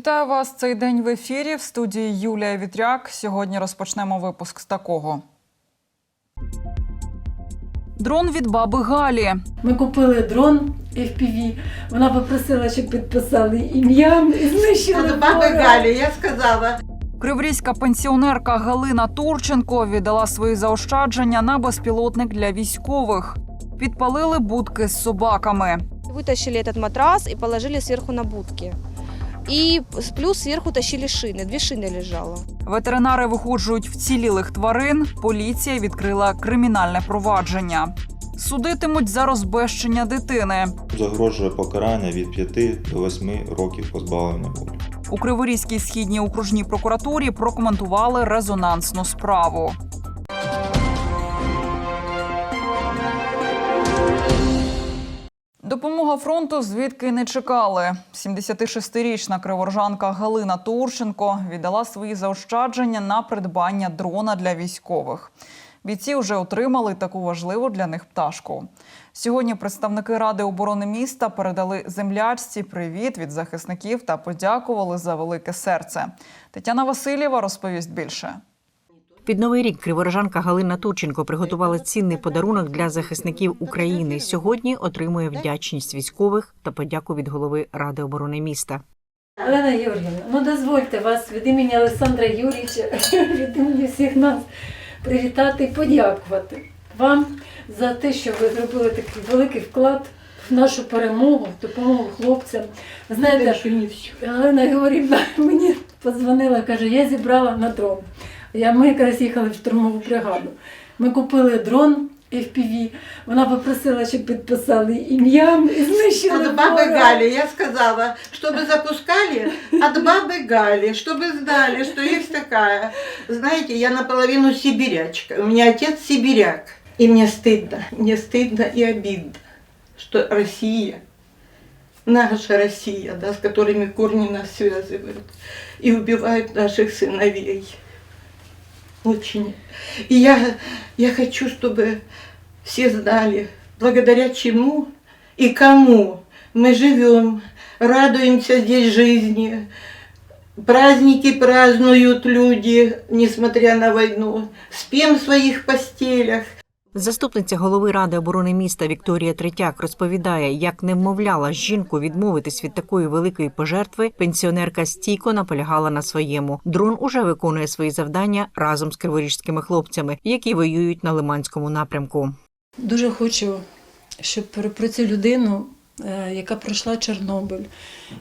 Вітаю вас. Цей день в ефірі в студії Юлія Вітряк. Сьогодні розпочнемо випуск з такого. Дрон від баби Галі. Ми купили дрон FPV. Вона попросила, щоб підписали ім'я і знищили. От баби. Галі, я сказала. Криворізька пенсіонерка Галина Турченко віддала свої заощадження на безпілотник для військових. Підпалили будки з собаками. Вытащили этот матрас и положили сверху на будки. И с- плюс сверху тащили шины. Две шины лежало. Ветеринари виходжують вцілілих тварин. Поліція відкрила кримінальне провадження. Судитимуть за розбещення дитини. Загрожує покарання від 5 до 8 років позбавлення волі. У Криворізькій східній окружній прокуратурі прокоментували резонансну справу. Допомога фронту звідки не чекали. 76-річна криворжанка Галина Турченко віддала свої заощадження на придбання дрона для військових. Бійці вже отримали таку важливу для них пташку. Сьогодні представники Ради оборони міста передали землячці привіт від захисників та подякували за велике серце. Тетяна Васильєва розповість більше. Під новий рік криворожанка Галина Турченко приготувала цінний подарунок для захисників України. Сьогодні отримує вдячність військових та подяку від голови Ради оборони міста. Олена Георгіївна, ну дозвольте вас від імені Олександра Юрійовича, від імені всіх нас привітати і подякувати вам за те, що ви зробили такий великий вклад в нашу перемогу, в допомогу хлопцям. Ви знаєте, Галина Георгіївна мені подзвонила, каже, я зібрала на дрон. Я, ми якраз їхали в штурмову бригаду. Ми купили дрон FPV. Вона попросила, щоб підписали ім'я і знищили. От бабы ворога. Гали, я сказала, чтобы запускали от бабы Гали, чтобы знали, что есть такая. Знаете, я наполовину сибирячка. У меня отец сибиряк. И мне стыдно, мне стыдно и обидно, что Россия, наша Россия, да, с которыми корни нас связывают, и убивают наших сыновей. Очень. И я, я хочу, чтобы все знали, благодаря чему и кому мы живем, радуемся здесь жизни. Праздники празднуют люди, несмотря на войну. Спим в своих постелях. Заступниця голови Ради оборони міста Вікторія Третяк розповідає, як не вмовляла жінку відмовитись від такої великої пожертви. Пенсіонерка стійко наполягала на своєму. Дрон уже виконує свої завдання разом з криворіжськими хлопцями, які воюють на Лиманському напрямку. Дуже хочу, щоб про, цю людину, е, яка пройшла Чорнобиль,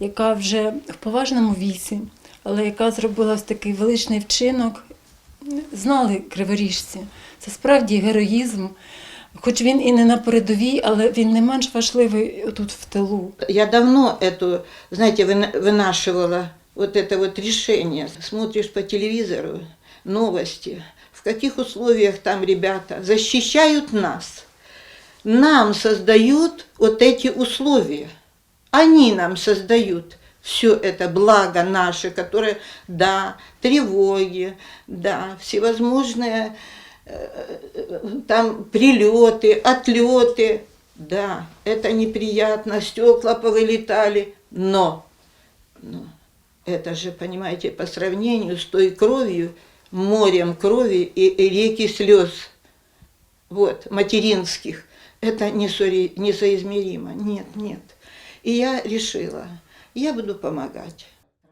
яка вже в поважному віці, але яка зробила такий величний вчинок, знали криворіжці. Це справді героїзм. Хоч він і не на передовій, але він не менш важливий тут в тилу. Я давно эту, знаете, вына- вынашивала вот это вот решение. Смотришь по телевизору новости, в каких условиях там ребята защищают нас. Нам создают вот эти условия. Они нам создают Все это благо наше, которое, да, тревоги, да, всевозможные э, там прилеты, отлеты, да, это неприятно, стекла повылетали, но, но это же, понимаете, по сравнению с той кровью, морем крови и, и реки слез, вот, материнских, это несоизмеримо, нет, нет. И я решила, я буду допомагати.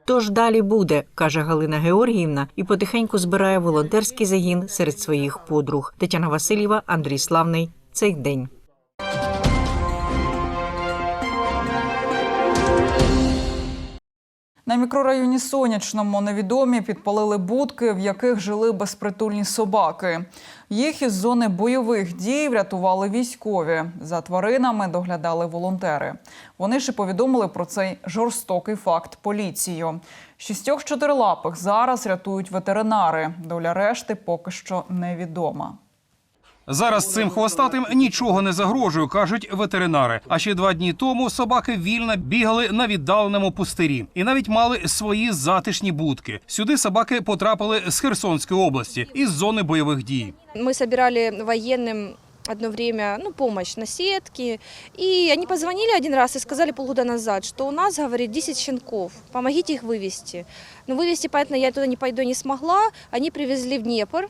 Тож далі буде, каже Галина Георгіївна, і потихеньку збирає волонтерський загін серед своїх подруг. Тетяна Васильєва, Андрій Славний. Цей день. На мікрорайоні Сонячному невідомі підпалили будки, в яких жили безпритульні собаки. Їх із зони бойових дій врятували військові. За тваринами доглядали волонтери. Вони і повідомили про цей жорстокий факт поліцію. Шістьох чотирилапих зараз рятують ветеринари. Доля решти поки що невідома. Зараз цим хвостатим нічого не загрожує, кажуть ветеринари. А ще два дні тому собаки вільно бігали на віддаленому пустирі і навіть мали свої затишні будки. Сюди собаки потрапили з Херсонської області із зони бойових дій. Мы собирали военным одно время ну, помощь на сетки. И они позвонили один раз и сказали полгода назад, что у нас, говорит, 10 щенков, помогите их вывести. Но вывести, понятно, я туда не пойду не смогла. Они привезли в Днепр.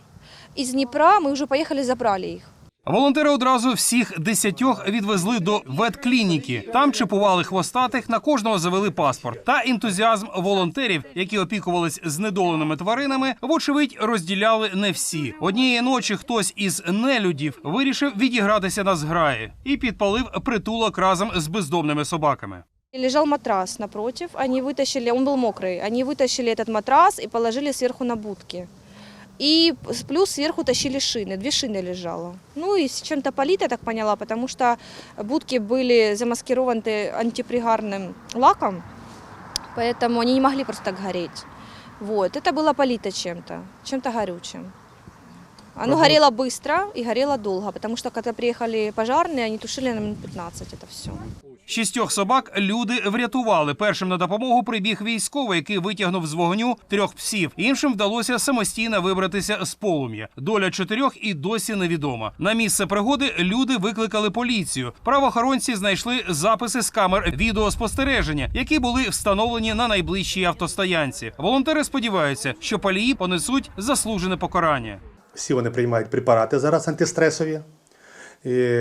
Из Днепра мы уже поехали, забрали их. Волонтери одразу всіх десятьох відвезли до ветклініки. Там чіпували хвостатих, на кожного завели паспорт. Та ентузіазм волонтерів, які опікувались знедоленими тваринами, вочевидь розділяли не всі. Однієї ночі хтось із нелюдів вирішив відігратися на зграї і підпалив притулок разом з бездомними собаками. Лежал матрас напротив, они вытащили, он был мокрый, они вытащили этот матрас и положили сверху на будки. И с- плюс сверху тащили шины, две шины лежало. Ну и с чем-то полито, я так поняла, потому что будки были замаскированы антипригарным лаком, поэтому они не могли просто так гореть. Вот, это было полито чем-то, чем-то горючим. Оно горело быстро и горело долго, потому что когда приехали пожарные, они тушили на минут 15 это все. Шістьох собак люди врятували. Першим на допомогу прибіг військовий, який витягнув з вогню трьох псів. Іншим вдалося самостійно вибратися з полум'я. Доля чотирьох і досі невідома. На місце пригоди люди викликали поліцію. Правоохоронці знайшли записи з камер відеоспостереження, які були встановлені на найближчій автостоянці. Волонтери сподіваються, що палії понесуть заслужене покарання. Всі вони приймають препарати зараз антистресові. І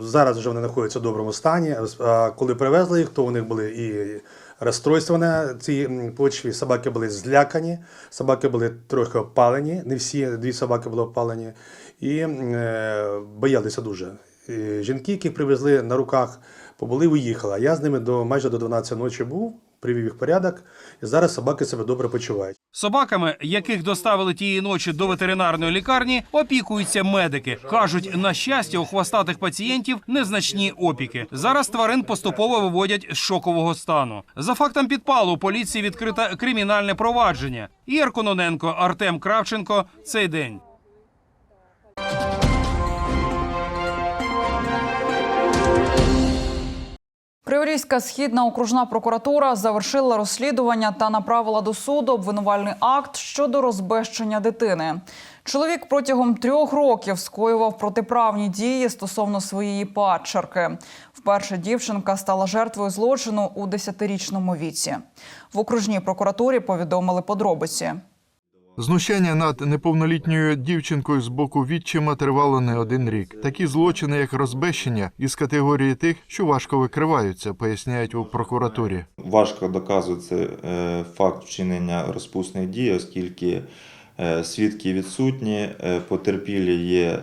зараз вже вони знаходяться в доброму стані. А коли привезли їх, то у них були і розстройства на цій почві. Собаки були злякані, собаки були трохи опалені. Не всі дві собаки були опалені, і е, боялися дуже. І жінки, яких привезли на руках, побули, уїхали. А я з ними до майже до 12 ночі був, привів їх порядок, і зараз собаки себе добре почувають. Собаками, яких доставили тієї ночі до ветеринарної лікарні, опікуються медики. кажуть, на щастя, у хвостатих пацієнтів незначні опіки. Зараз тварин поступово виводять з шокового стану. За фактом підпалу поліції відкрите кримінальне провадження. Ігор Кононенко, Артем Кравченко. Цей день. Криворізька східна окружна прокуратура завершила розслідування та направила до суду обвинувальний акт щодо розбещення дитини. Чоловік протягом трьох років скоював протиправні дії стосовно своєї падчерки. Вперше дівчинка стала жертвою злочину у 10-річному віці. В окружній прокуратурі повідомили подробиці. Знущання над неповнолітньою дівчинкою з боку відчима тривало не один рік. Такі злочини, як розбещення, із категорії тих, що важко викриваються, поясняють у прокуратурі. Важко доказувати е, факт вчинення розпусних дій, оскільки е, свідки відсутні, е, потерпілі є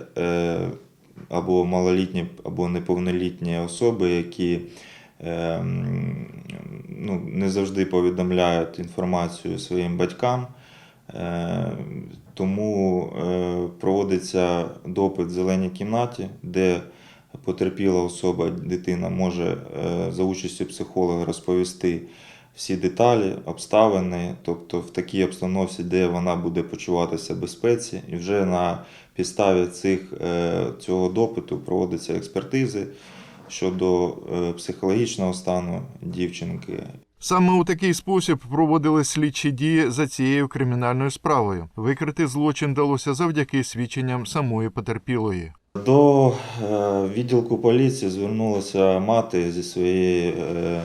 або малолітні, або неповнолітні особи, які ну, не завжди повідомляють інформацію своїм батькам. Е, Тому е, проводиться допит в зеленій кімнаті, де потерпіла особа, дитина може е, за участю психолога розповісти всі деталі, обставини, тобто в такій обстановці, де вона буде почуватися в безпеці, і вже на підставі цих, цього допиту проводяться експертизи щодо психологічного стану дівчинки, Саме у такий спосіб проводили слідчі дії за цією кримінальною справою. Викрити злочин вдалося завдяки свідченням самої потерпілої. До е, відділку поліції звернулася мати зі своєю е,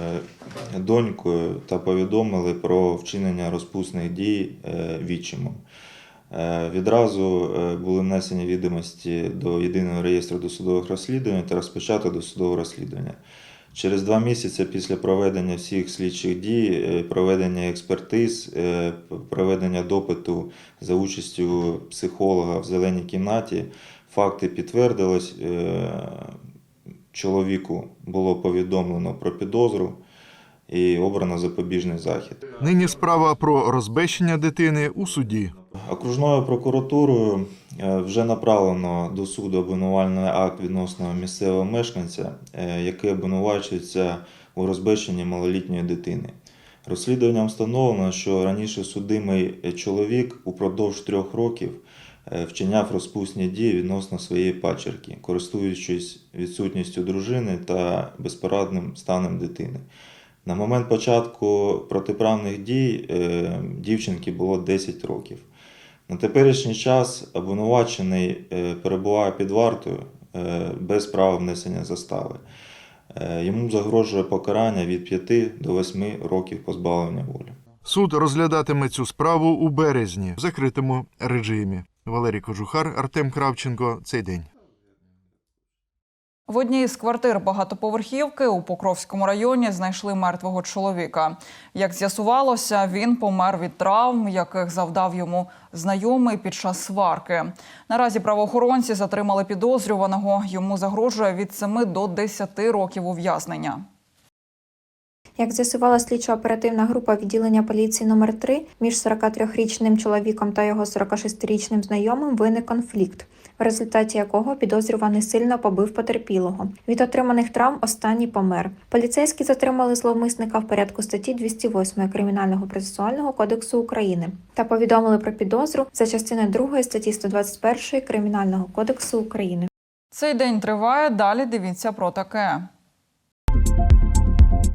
донькою та повідомили про вчинення розпусних дій е, відчимом. Відразу були внесені відомості до єдиного реєстру досудових розслідувань та розпочато досудове розслідування. Через два місяці після проведення всіх слідчих дій, е, проведення експертиз, е, проведення допиту за участю психолога в зеленій кімнаті, факти підтвердились. е, Чоловіку було повідомлено про підозру і обрано запобіжний захід. Нині справа про розбещення дитини у суді. Окружною прокуратурою е, вже направлено до суду обвинувальний акт відносно місцевого мешканця, е, який обвинувачується у розбещенні малолітньої дитини. Розслідуванням встановлено, що раніше судимий чоловік упродовж трьох років е, вчиняв розпусні дії відносно своєї падчерки, користуючись відсутністю дружини та безпорадним станом дитини. На момент початку протиправних дій е, дівчинки було 10 років. На теперішній час обвинувачений е, перебуває під вартою е, без права внесення застави. Йому загрожує покарання від 5 до 8 років позбавлення волі. Суд розглядатиме цю справу у березні в закритому режимі. Валерій Кожухар, Артем Кравченко. Цей день. В одній з квартир багатоповерхівки у Покровському районі знайшли мертвого чоловіка. Як з'ясувалося, він помер від травм, яких завдав йому знайомий під час сварки. Наразі правоохоронці затримали підозрюваного. Йому загрожує від 7 до 10 років ув'язнення. Як з'ясувала слідчо-оперативна група відділення поліції номер 3 між 43-річним чоловіком та його 46-річним знайомим виник конфлікт, в результаті якого підозрюваний сильно побив потерпілого. Від отриманих травм останній помер. Поліцейські затримали зловмисника в порядку статті 208 Кримінального процесуального кодексу України та повідомили про підозру за частиною 2 статті 121 Кримінального кодексу України. Цей день триває. Далі дивіться про таке.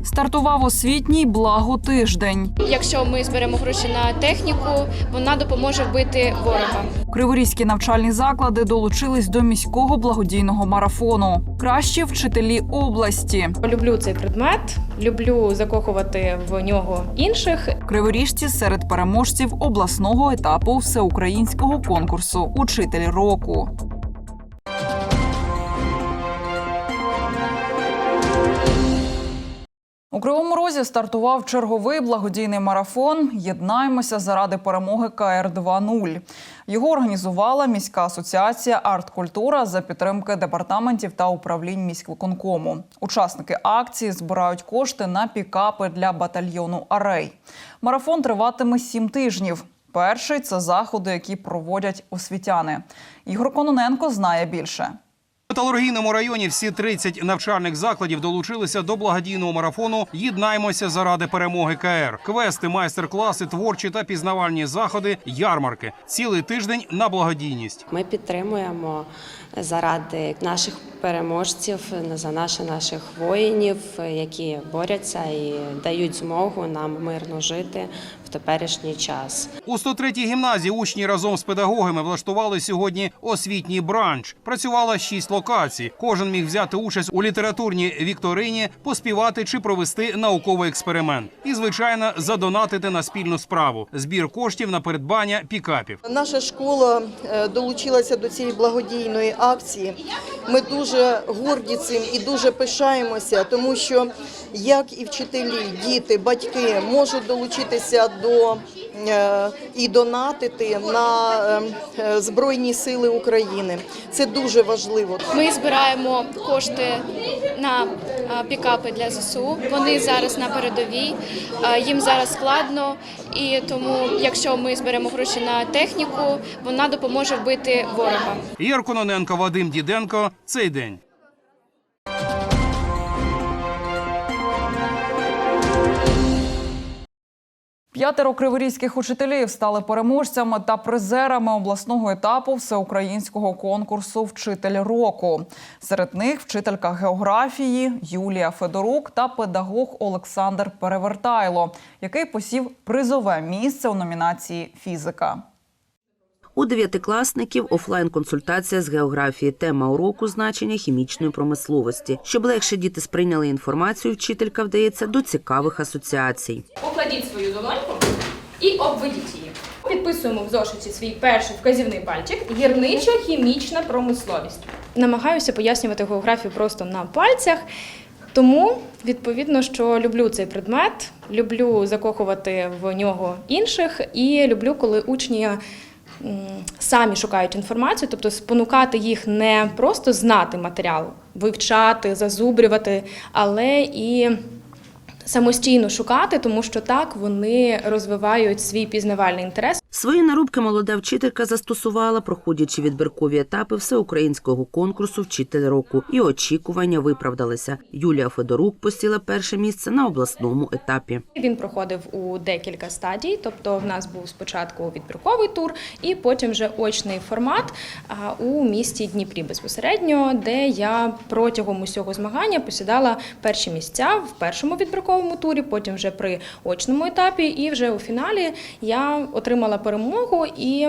Стартував освітній благотиждень. Якщо ми зберемо гроші на техніку, вона допоможе вбити ворога. Криворізькі навчальні заклади долучились до міського благодійного марафону. Кращі вчителі області. Люблю цей предмет, люблю закохувати в нього інших. Криворіжці серед переможців обласного етапу всеукраїнського конкурсу Учитель року. У Кривому Розі стартував черговий благодійний марафон Єднаймося заради перемоги КР 2.0. Його організувала міська асоціація Арт-культура за підтримки департаментів та управлінь міськвиконкому. Учасники акції збирають кошти на пікапи для батальйону Арей. Марафон триватиме сім тижнів. Перший це заходи, які проводять освітяни. Ігор Кононенко знає більше. Металургійному районі всі 30 навчальних закладів долучилися до благодійного марафону Єднаймося заради перемоги КР. Квести, майстер-класи, творчі та пізнавальні заходи, ярмарки. Цілий тиждень на благодійність. Ми підтримуємо заради наших переможців, за наших наших воїнів, які борються і дають змогу нам мирно жити в теперішній час. У 103-й гімназії учні разом з педагогами влаштували сьогодні освітній бранч. Працювало шість локацій. Кожен міг взяти участь у літературній вікторині, поспівати чи провести науковий експеримент. І, звичайно, задонатити на спільну справу збір коштів на придбання пікапів. Наша школа е, долучилася до цієї благодійної акції. Ми дуже горді цим і дуже пишаємося, тому що як і вчителі, діти, батьки можуть долучитися до і донатити на е, е, Збройні Сили України. Це дуже важливо. Ми збираємо кошти на пікапи для ЗСУ. Вони зараз на передовій, їм зараз складно, і тому, якщо ми зберемо гроші на техніку, вона допоможе вбити ворога. Ігор Кононенко, Вадим Діденко. Цей день. П'ятеро криворізьких учителів стали переможцями та призерами обласного етапу всеукраїнського конкурсу Вчитель року. Серед них вчителька географії Юлія Федорук та педагог Олександр Перевертайло, який посів призове місце у номінації Фізика. У дев'ятикласників офлайн-консультація з географії. Тема уроку значення хімічної промисловості. Щоб легше діти сприйняли інформацію, вчителька вдається до цікавих асоціацій. Покладіть свою долоньку і обведіть її. Підписуємо в зошиті свій перший вказівний пальчик гірнича хімічна промисловість. Намагаюся пояснювати географію просто на пальцях. Тому відповідно, що люблю цей предмет, люблю закохувати в нього інших і люблю, коли учні самі шукають інформацію, тобто спонукати їх не просто знати матеріал, вивчати, зазубрювати, але і самостійно шукати, тому що так вони розвивають свій пізнавальний інтерес. Свої нарубки молода вчителька застосувала, проходячи відбіркові етапи всеукраїнського конкурсу Вчитель року, і очікування виправдалися. Юлія Федорук посіла перше місце на обласному етапі. Він проходив у декілька стадій. Тобто, в нас був спочатку відбірковий тур, і потім вже очний формат у місті Дніпрі безпосередньо, де я протягом усього змагання посідала перші місця в першому відбірковому турі, потім вже при очному етапі, і вже у фіналі я отримала перемогу і.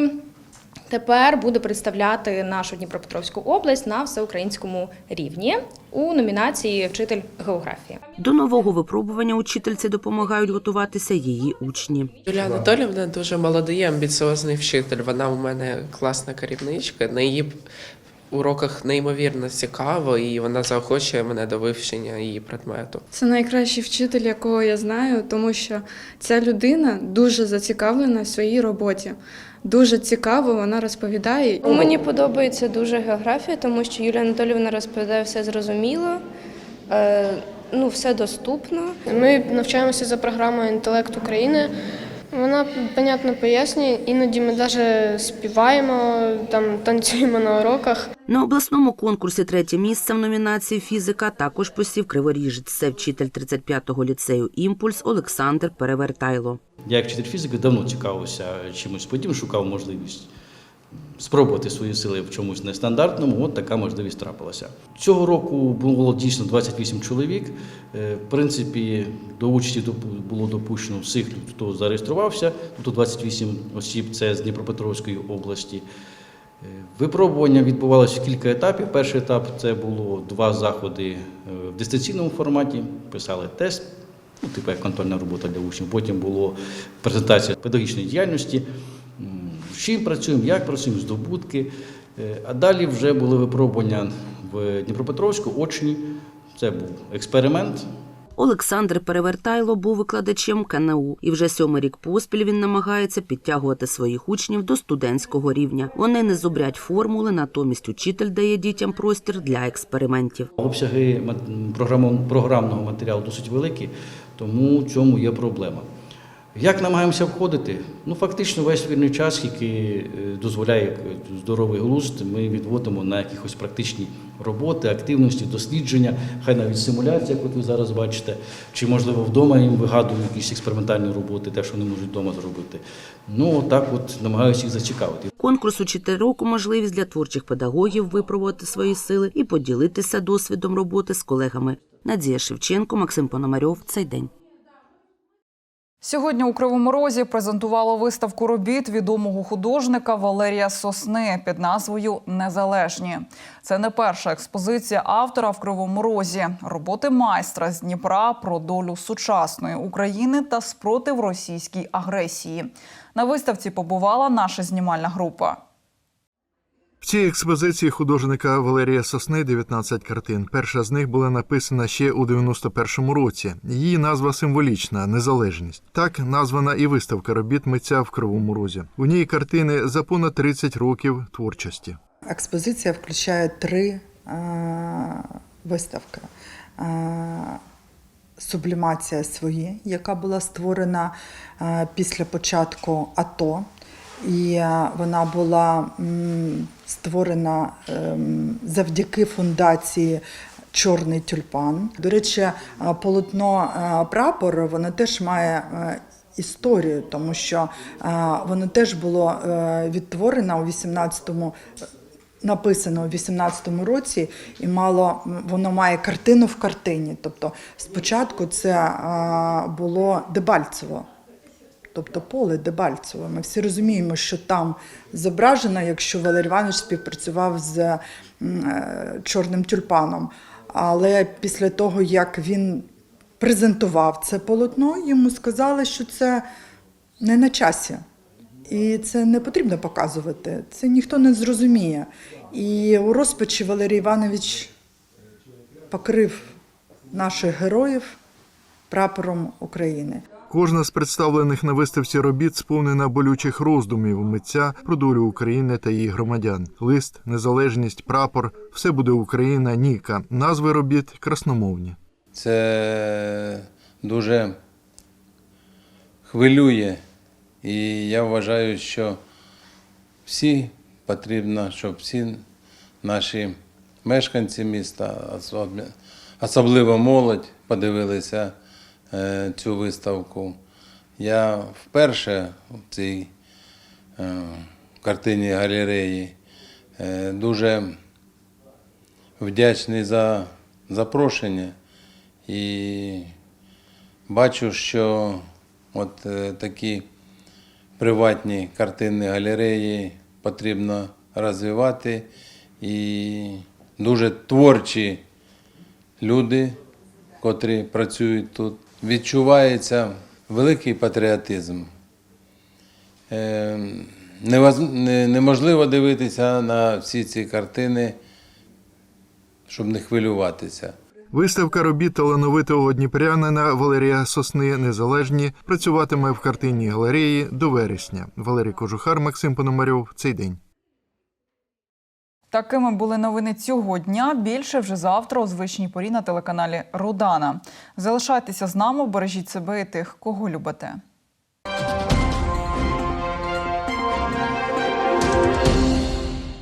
тепер буде представляти нашу Дніпропетровську область на всеукраїнському рівні у номінації Вчитель географії. До нового випробування учительці допомагають готуватися її учні. Юлія Анатолівна дуже молодий, амбіціозний вчитель. Вона у мене класна керівничка. На її уроках неймовірно цікаво, і вона заохочує мене до вивчення її предмету. Це найкращий вчитель, якого я знаю, тому що ця людина дуже зацікавлена в своїй роботі. Дуже цікаво вона розповідає. Мені подобається дуже географія, тому що Юлія Анатоліївна розповідає все зрозуміло, е, ну, все доступно. Ми навчаємося за програмою Інтелект України. Вона понятно пояснює, іноді ми навіть співаємо, там танцюємо на уроках. На обласному конкурсі третє місце в номінації фізика також посів криворіжець. Це вчитель 35-го ліцею Імпульс Олександр Перевертайло. Я як вчитель фізики давно цікавився чимось потім шукав можливість спробувати свої сили в чомусь нестандартному. От така можливість трапилася. Цього року було дійсно 28 чоловік. Е, В принципі, до участі було допущено всіх, хто зареєструвався. Тобто 28 осіб це з Дніпропетровської області. Е, Випробування відбувалося в кілька етапів. Перший етап це було два заходи е, в дистанційному форматі. Писали тест, ну, типу як контрольна робота для учнів. Потім було презентація педагогічної діяльності. З чим працюємо, як працюємо, здобутки. Е, А далі вже були випробування в Дніпропетровську, очні. Це був експеримент. Олександр Перевертайло був викладачем КНУ, і вже сьомий рік поспіль він намагається підтягувати своїх учнів до студентського рівня. Вони не зубрять формули, натомість учитель дає дітям простір для експериментів. Обсяги програмного матеріалу досить великі, тому в цьому є проблема. Як намагаємося входити? Ну, фактично, весь вільний час, який е, дозволяє е, здоровий глузд, ми відводимо на якихось практичні роботи, активності, дослідження, хай навіть симуляція, як ви зараз бачите, чи, можливо, вдома їм вигадують якісь експериментальні роботи, те, що вони можуть вдома зробити. Ну, так от намагаюся їх зацікавити. Конкурс «Учитель року» – можливість для творчих педагогів випробувати свої сили і поділитися досвідом роботи з колегами. Надія Шевченко, Максим Пономарьов. Цей день. Сьогодні у Кривому Розі презентувало виставку робіт відомого художника Валерія Сосни під назвою Незалежні. Це не перша експозиція автора в Кривому Розі. Роботи майстра з Дніпра про долю сучасної України та спротив російській агресії. На виставці побувала наша знімальна група. В цій експозиції художника Валерія Сосни 19 картин. Перша з них була написана ще у 91-му році. Її назва символічна незалежність. Так названа і виставка робіт митця в Кривому Розі. У ній картини за понад 30 років творчості. Експозиція включає три е, виставки. Е, Сублімація свої, яка була створена е, після початку АТО. І е, вона була створена ем, завдяки фундації Чорний тюльпан. До речі, е, полотно е, прапор воно теж має історію, тому що воно теж було відтворено у 18-му написано у 18-му році, і мало воно має картину в картині. Тобто, спочатку це було Дебальцево. Тобто поле Дебальцево. Ми всі розуміємо, що там зображено, якщо Валерій Іванович співпрацював з е, чорним тюльпаном. Але після того, як він презентував це полотно, йому сказали, що це не на часі. І це не потрібно показувати, це ніхто не зрозуміє. І у розпачі Валерій Іванович покрив наших героїв прапором України. Кожна з представлених на виставці робіт сповнена болючих роздумів митця про долю України та її громадян. Лист, незалежність, прапор все буде Україна, Ніка. Назви робіт красномовні. Це дуже хвилює. І я вважаю, що всі потрібно, щоб всі наші мешканці міста, особливо молодь, подивилися цю виставку. Я вперше в цій е, картині галереї е, дуже вдячний за запрошення і бачу, що от е, такі приватні картинні галереї потрібно розвивати. І дуже творчі люди, котрі працюють тут. Відчувається великий патріотизм. Е, Неможливо дивитися на всі ці картини, щоб не хвилюватися. Виставка робіт талановитого дніпрянина Валерія Сосни Незалежні працюватиме в картинній галереї до вересня. Валерій Кожухар, Максим Пономарьов. Цей день. Такими були новини цього дня. Більше вже завтра у звичній порі на телеканалі Рудана. Залишайтеся з нами, бережіть себе і тих, кого любите.